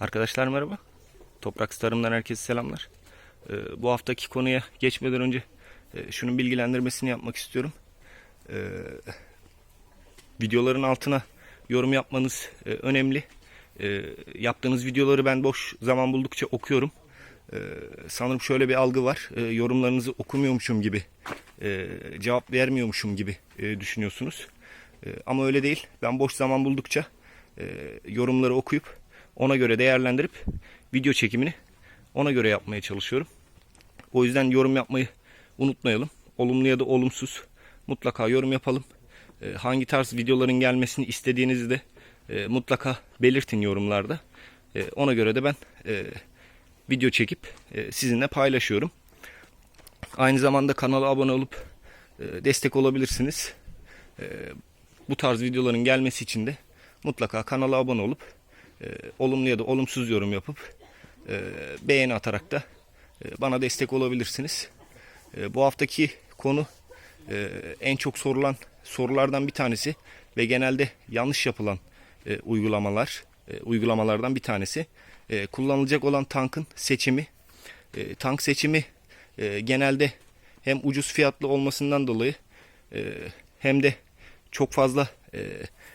Arkadaşlar merhaba. Toprak Tarım'dan herkese selamlar. Ee, bu haftaki konuya geçmeden önce e, şunun bilgilendirmesini yapmak istiyorum. Ee, videoların altına yorum yapmanız e, önemli. Ee, yaptığınız videoları ben boş zaman buldukça okuyorum. Ee, sanırım şöyle bir algı var. Ee, yorumlarınızı okumuyormuşum gibi, e, cevap vermiyormuşum gibi e, düşünüyorsunuz. E, ama öyle değil. Ben boş zaman buldukça e, yorumları okuyup ona göre değerlendirip video çekimini ona göre yapmaya çalışıyorum. O yüzden yorum yapmayı unutmayalım. Olumlu ya da olumsuz mutlaka yorum yapalım. E, hangi tarz videoların gelmesini istediğinizi de e, mutlaka belirtin yorumlarda. E, ona göre de ben e, video çekip e, sizinle paylaşıyorum. Aynı zamanda kanala abone olup e, destek olabilirsiniz. E, bu tarz videoların gelmesi için de mutlaka kanala abone olup e, olumlu ya da olumsuz yorum yapıp e, beğeni atarak da e, bana destek olabilirsiniz. E, bu haftaki konu e, en çok sorulan sorulardan bir tanesi ve genelde yanlış yapılan e, uygulamalar e, uygulamalardan bir tanesi. E, kullanılacak olan tankın seçimi. E, tank seçimi e, genelde hem ucuz fiyatlı olmasından dolayı e, hem de çok fazla e,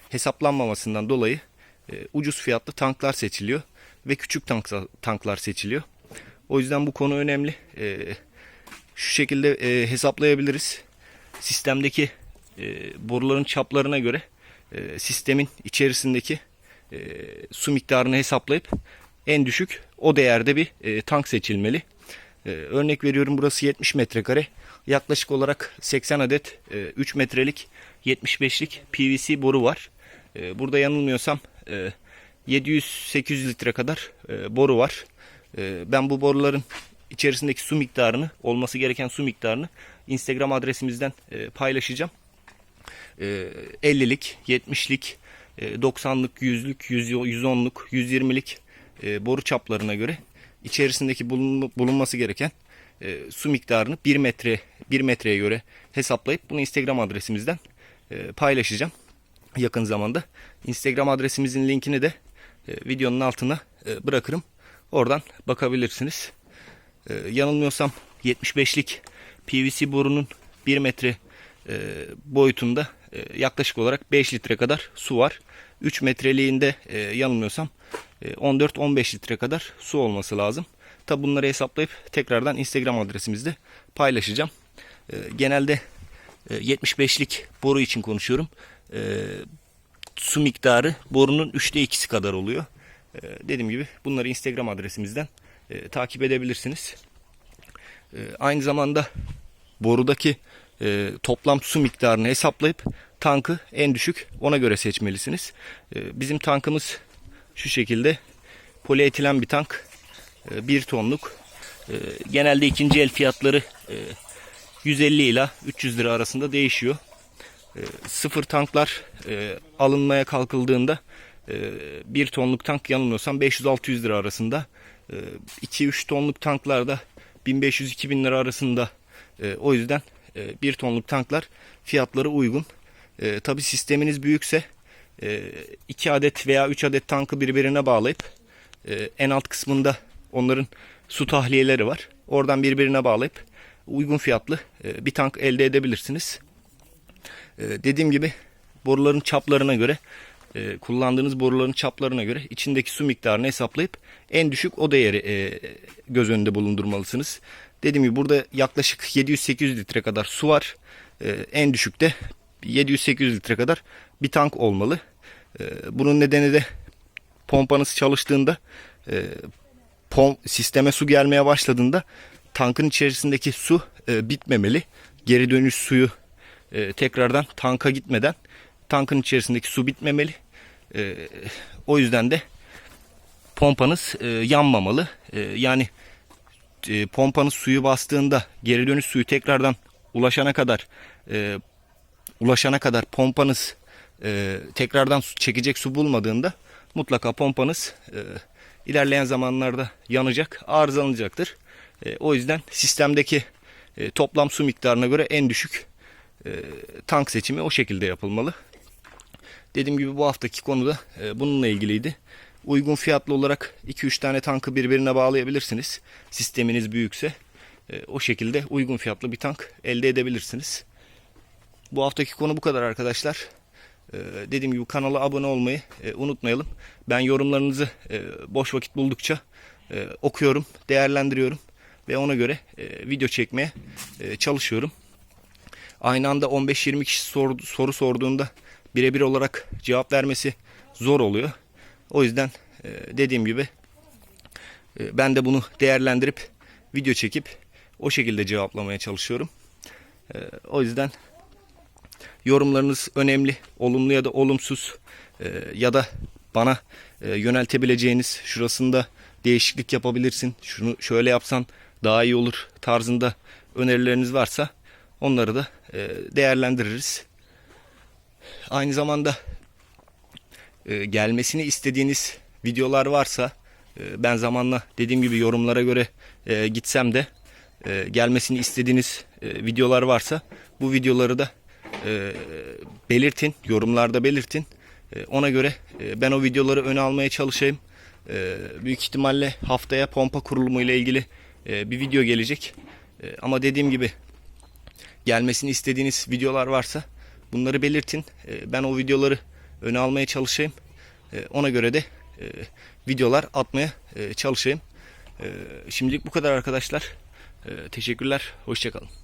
hesaplanmamasından dolayı e, ucuz fiyatlı tanklar seçiliyor ve küçük tank, tanklar seçiliyor. O yüzden bu konu önemli. E, şu şekilde e, hesaplayabiliriz. Sistemdeki boruların çaplarına göre sistemin içerisindeki su miktarını hesaplayıp en düşük o değerde bir tank seçilmeli. Örnek veriyorum burası 70 metrekare. Yaklaşık olarak 80 adet e, 3 metrelik 75'lik PVC boru var. Burada yanılmıyorsam 700-800 litre kadar e, boru var. E, ben bu boruların içerisindeki su miktarını, olması gereken su miktarını Instagram adresimizden e, paylaşacağım. E, 50'lik, 70'lik, e, 90'lık, 100'lük, 110'luk, 120'lik e, boru çaplarına göre içerisindeki bulunma- bulunması gereken e, su miktarını 1 metre 1 metreye göre hesaplayıp bunu Instagram adresimizden e, paylaşacağım yakın zamanda. Instagram adresimizin linkini de e, videonun altına e, bırakırım. Oradan bakabilirsiniz. E, yanılmıyorsam 75'lik PVC borunun 1 metre e, boyutunda yaklaşık olarak 5 litre kadar su var. 3 metreliğinde yanılmıyorsam e, 14-15 litre kadar su olması lazım. Tabi bunları hesaplayıp tekrardan Instagram adresimizde paylaşacağım. Genelde 75'lik boru için konuşuyorum. E, su miktarı borunun 3'te 2'si kadar oluyor. E, dediğim gibi bunları Instagram adresimizden e, takip edebilirsiniz. E, aynı zamanda borudaki e, toplam su miktarını hesaplayıp tankı en düşük ona göre seçmelisiniz. E, bizim tankımız şu şekilde polietilen bir tank. 1 tonluk. E, genelde ikinci el fiyatları e, 150 ila 300 lira arasında değişiyor. E, sıfır tanklar e, alınmaya kalkıldığında e, 1 tonluk tank yanılmıyorsam 500-600 lira arasında. E, 2-3 tonluk tanklar da 1500-2000 lira arasında. E, o yüzden e, 1 tonluk tanklar fiyatları uygun. E, Tabi sisteminiz büyükse 2 adet veya 3 adet tankı birbirine bağlayıp e, en alt kısmında onların su tahliyeleri var. Oradan birbirine bağlayıp uygun fiyatlı e, bir tank elde edebilirsiniz. E, dediğim gibi boruların çaplarına göre e, kullandığınız boruların çaplarına göre içindeki su miktarını hesaplayıp en düşük o değeri göz önünde bulundurmalısınız. Dediğim gibi burada yaklaşık 700-800 litre kadar su var. En düşükte 700-800 litre kadar bir tank olmalı. Bunun nedeni de pompanız çalıştığında pom sisteme su gelmeye başladığında tankın içerisindeki su e, bitmemeli. Geri dönüş suyu e, tekrardan tanka gitmeden tankın içerisindeki su bitmemeli. E, o yüzden de pompanız e, yanmamalı. E, yani e, pompanız suyu bastığında geri dönüş suyu tekrardan ulaşana kadar e, ulaşana kadar pompanız e, tekrardan su, çekecek su bulmadığında mutlaka pompanız e, ilerleyen zamanlarda yanacak, arızalanacaktır. E, o yüzden sistemdeki e, toplam su miktarına göre en düşük e, tank seçimi o şekilde yapılmalı. Dediğim gibi bu haftaki konu da e, bununla ilgiliydi. uygun fiyatlı olarak 2-3 tane tankı birbirine bağlayabilirsiniz. Sisteminiz büyükse e, o şekilde uygun fiyatlı bir tank elde edebilirsiniz. Bu haftaki konu bu kadar arkadaşlar. Ee, dediğim gibi kanala abone olmayı e, unutmayalım. Ben yorumlarınızı e, boş vakit buldukça e, okuyorum, değerlendiriyorum ve ona göre e, video çekmeye e, çalışıyorum. Aynı anda 15-20 kişi sor- soru sorduğunda birebir olarak cevap vermesi zor oluyor. O yüzden e, dediğim gibi e, ben de bunu değerlendirip video çekip o şekilde cevaplamaya çalışıyorum. E, o yüzden yorumlarınız önemli. Olumlu ya da olumsuz e, ya da bana e, yöneltebileceğiniz şurasında değişiklik yapabilirsin. Şunu şöyle yapsan daha iyi olur tarzında önerileriniz varsa onları da e, değerlendiririz. Aynı zamanda e, gelmesini istediğiniz videolar varsa e, ben zamanla dediğim gibi yorumlara göre gitsem de gelmesini istediğiniz videolar varsa bu videoları da belirtin yorumlarda belirtin ona göre ben o videoları öne almaya çalışayım büyük ihtimalle haftaya pompa kurulumu ile ilgili bir video gelecek E, ama dediğim gibi gelmesini istediğiniz videolar varsa bunları belirtin. E, Ben o videoları öne almaya çalışayım. Ona göre de e, videolar atmaya e, çalışayım. Şimdilik bu kadar arkadaşlar. Teşekkürler. Hoşçakalın.